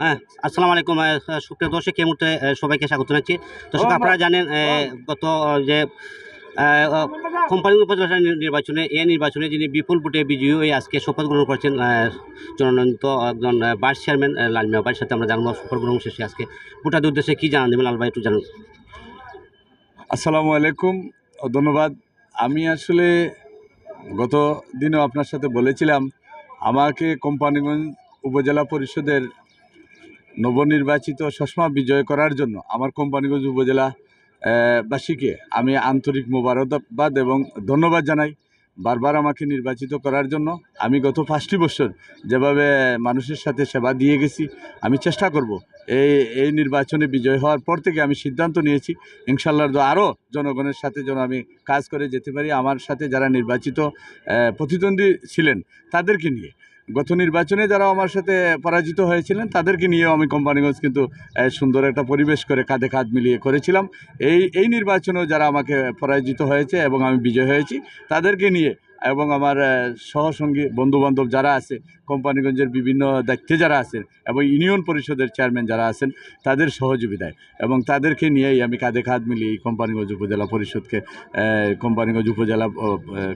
হ্যাঁ আসসালামু আলাইকুম সুপ্রিয় দর্শক এই মুহূর্তে সবাইকে স্বাগত জানাচ্ছি। দর্শক আপনারা জানেন গত যে কোম্পানি উপজেলা নির্বাচনে এ নির্বাচনে যিনি বিপুল ভোটে বিজয়ী হয়ে আজকে শপথ গ্রহণ করেছেন জননন্দিত একজন ভাইস চেয়ারম্যান আহ, লালমিয়া ভাইয়ের সাথে আমরা জানব শপথ গ্রহণ শেষে আজকে ভোটারদের উদ্দেশ্যে কী জানান দেবেন? লাল ভাই একটু জানান। আসসালামু আলাইকুম ও ধন্যবাদ। আমি আসলে গত দিনও আপনার সাথে বলেছিলাম আমাকে কোম্পানিগঞ্জ উপজেলা পরিষদের নবনির্বাচিত সসমা বিজয় করার জন্য আমার কোম্পানিগঞ্জ উপজেলা বাসীকে আমি আন্তরিক মোবারকবাদ এবং ধন্যবাদ জানাই। বারবার আমাকে নির্বাচিত করার জন্য আমি গত পাঁচটি বছর যেভাবে মানুষের সাথে সেবা দিয়ে গেছি, আমি চেষ্টা করব এই এই নির্বাচনে বিজয় হওয়ার পর থেকে আমি সিদ্ধান্ত নিয়েছি। ইনশাল্লাহ আরও জনগণের সাথে যেন আমি কাজ করে যেতে পারি। আমার সাথে যারা নির্বাচিত প্রতিদ্বন্দ্বী ছিলেন তাদেরকে নিয়ে। গত নির্বাচনে যারা আমার সাথে পরাজিত হয়েছিলেন, তাদেরকে নিয়েও আমি কোম্পানিগঞ্জ কিন্তু সুন্দর একটা পরিবেশ করে কাঁধে কাঁধ মিলিয়ে করেছিলাম। এই এই নির্বাচনেও যারা আমাকে পরাজিত হয়েছে এবং আমি বিজয় হয়েছি, তাদেরকে নিয়ে এবং আমার সহসঙ্গী বন্ধুবান্ধব যারা আছে, কোম্পানিগঞ্জের বিভিন্ন দায়িত্বে যারা আছেন এবং ইউনিয়ন পরিষদের চেয়ারম্যান যারা আছেন, তাদের সহযোগিতায় এবং তাদেরকে নিয়েই আমি কাঁধে কাঁধ মিলিয়ে এই কোম্পানিগঞ্জ উপজেলা পরিষদকে কোম্পানিগঞ্জ উপজেলা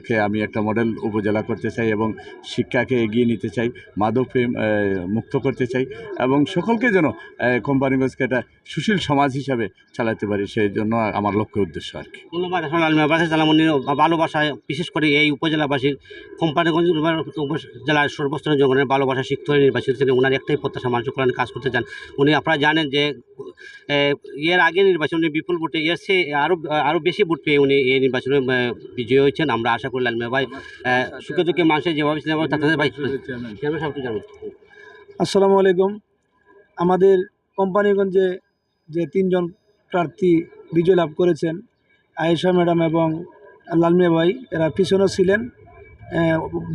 কে আমি একটা মডেল উপজেলা করতে চাই এবং শিক্ষাকে এগিয়ে নিতে চাই, মাদক মুক্ত করতে চাই এবং সকলকে যেন কোম্পানিগঞ্জকে একটা সুশীল সমাজ হিসাবে চালাতে পারি সেই জন্য আমার লক্ষ্য উদ্দেশ্য আর কি। ধন্যবাদ ভাই জানামনির ভালোবাসায় বিশেষ করে এই উপজেলাবাসীর কোম্পানিগঞ্জ জেলার সর্বস্তরের জনগণের ভালোবাসা শিখতে হয়ে নির্বাচিত ছিলেন ওনার একটাই প্রত্যাশা মানুষের কল্যাণে কাজ করতে চান। উনি আপনারা জানেন যে এর আগে নির্বাচনে বিপুল ভোটে এর সে আরও আরও বেশি ভোট পেয়ে উনি এই নির্বাচনে বিজয়ী হয়েছেন। আমরা আশা করি লালমিয়া ভাই সুখে দুঃখে মানুষের যেভাবে ছিলেন তাদের ভাই। আসসালামু আলাইকুম। আমাদের কোম্পানিগঞ্জে যে তিনজন প্রার্থী বিজয় লাভ করেছেন, আয়েশা ম্যাডাম এবং লালমিয়া ভাই, এরা পিছনেও ছিলেন।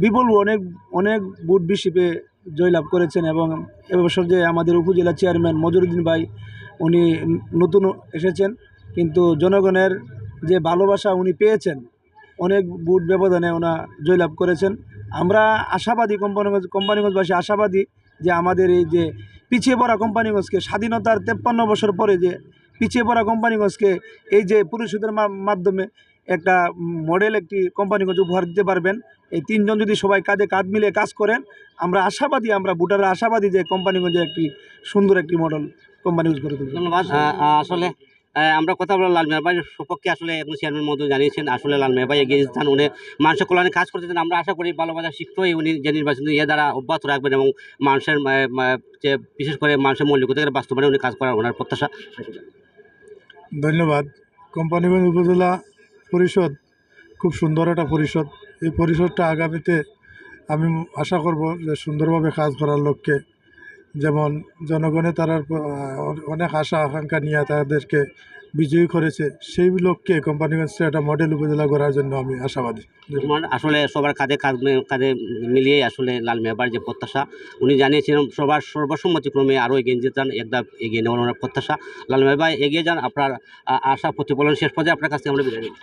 বিপুল অনেক অনেক বুট বেশি পেয়ে জয়লাভ করেছেন এবং এবছর যে আমাদের উপজেলা চেয়ারম্যান মজরুদ্দিন ভাই, উনি নতুন এসেছেন। কিন্তু জনগণের যে ভালোবাসা উনি পেয়েছেন, অনেক বুট ব্যবধানে ওনা জয়লাভ করেছেন। আমরা আশাবাদী কোম্পানিগঞ্জ, কোম্পানিগঞ্জবাসী আশাবাদী যে আমাদের এই যে পিছিয়ে পড়া কোম্পানিগঞ্জকে স্বাধীনতার তেপ্পান্ন বছর পরে যে পিছিয়ে পড়া কোম্পানিগঞ্জকে এই যে পরিষদের মা- মাধ্যমে একটা মডেল একটি কোম্পানিগঞ্জ উপহার দিতে পারবেন। এই তিনজন যদি সবাই কাঁধে কাঁধ মিলে কাজ করেন আমরা আশাবাদী আমরা ভোটাররা আশাবাদী যে কোম্পানিগঞ্জে একটি সুন্দর একটি মডেল কোম্পানিগঞ্জ করে তুলবে। আসলে আমরা কথা বললাম লালমিয়া ভাইয়ের সপক্ষে আসলে এখন চেয়ারম্যান মধ্যে জানিয়েছেন, আসলে লালমিয়া ভাই এগিয়ে যান, উনি মানুষের কল্যাণে কাজ করতে চান। আমরা আশা করি ভালোবাসা শিখতেই উনি যে নির্বাচন এ দ্বারা অব্যাহত রাখবেন এবং মানুষের যে বিশেষ করে মানুষের মৌলিকতাকে বাস্তবায়নে উনি কাজ করার ওনার প্রত্যাশা। ধন্যবাদ। কোম্পানিগঞ্জ উপজেলা পরিষদ খুব সুন্দর একটা পরিষদ। এই পরিষদটা আগামীতে আমি আশা করব যে সুন্দরভাবে কাজ করার লক্ষ্যে যেমন জনগণে তারা অনেক আশা আকাঙ্ক্ষা নিয়ে তাদেরকে বিজয়ী করেছে সেই লক্ষ্যে কোম্পানিগঞ্জকে একটা মডেল উপজেলা করার জন্য আমি আশাবাদী আসলে সবার কাঁধে কাঁধ কাঁধে মিলিয়ে আসলে লাল মেহবার যে প্রত্যাশা উনি জানিয়েছিলেন সবার সর্বসম্মতিক্রমে আরও এগিয়ে যেতে চান একদম এগিয়ে নেওয়ার ওনার প্রত্যাশা লাল মেহবাই এগিয়ে যান আপনার আশা প্রতিফলন শেষ পর্যায়ে আপনার কাছ থেকে আমরা বিদায় নিই।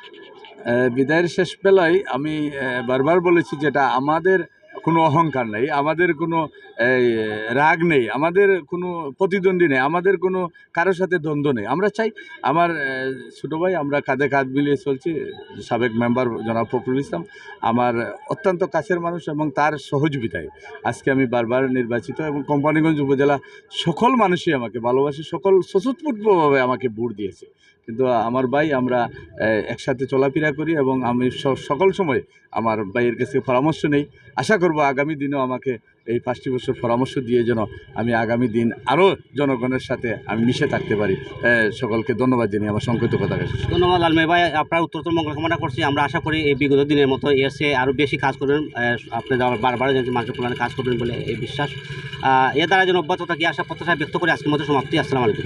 বিদায়ের শেষ বেলায় আমি বারবার বলেছি যেটা আমাদের কোনো অহংকার নেই, আমাদের কোনো রাগ নেই, আমাদের কোনো প্রতিদ্বন্দ্বী নেই, আমাদের কোনো কারোর সাথে দ্বন্দ্ব নেই। আমরা চাই আমার ছোটো ভাই, আমরা কাঁধে কাঁধ মিলিয়ে চলছি, সাবেক মেম্বার জনাব ফখরুল ইসলাম, আমার অত্যন্ত কাছের মানুষ এবং তার সহযোগিতায় আজকে আমি বারবার নির্বাচিত এবং কোম্পানিগঞ্জ উপজেলা সকল মানুষই আমাকে ভালোবাসে, সকল স্বতঃস্ফূর্তভাবে আমাকে ভোট দিয়েছে। কিন্তু আমার ভাই, আমরা একসাথে চলাফেরা করি এবং আমি সকল সময় আমার ভাইয়ের কাছে পরামর্শ নেই। আশা করব আগামী দিনেও আমাকে এই পাঁচটি বছর পরামর্শ দিয়ে যেন আমি আগামী দিন আরও জনগণের সাথে আমি মিশে থাকতে পারি। সকলকে ধন্যবাদ জানিয়ে আমার সংক্ষিপ্ত কথা ধন্যবাদ লালমে ভাই, আপনার উত্তরোত্তর মঙ্গল কামনা করছি। আমরা আশা করি এই বিগত দিনের মতো এসে আরও বেশি কাজ করবেন। আপনি বারবার মানুষের কল্যাণে কাজ করবেন বলে এই বিশ্বাস। এ দ্বারা যেন অব্যাহত থাকি, আশা, প্রত্যাশা ব্যক্ত করে আজকের মতো সমাপ্তি। আসসালামু আলাইকুম।